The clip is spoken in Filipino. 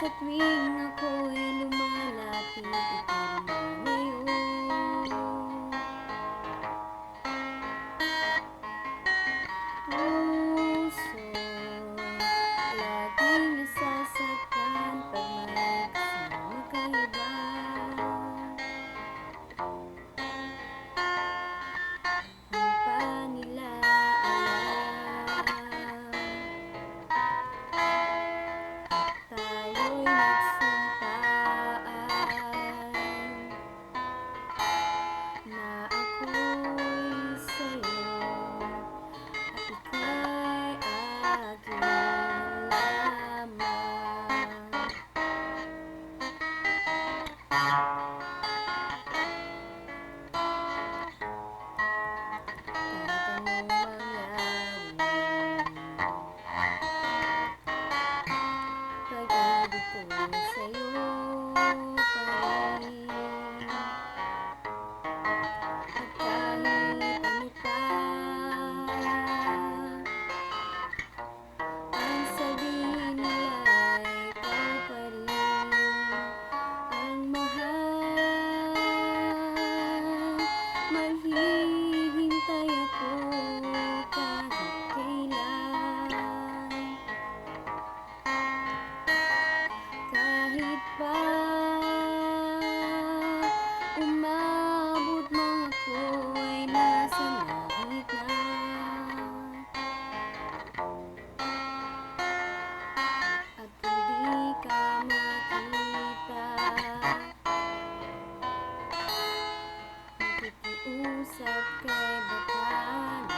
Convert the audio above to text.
sa tuwing ako'y Tayo'y nagsumpaan Na ako'y sa'yo At ika'y akin lamang usap kay bakana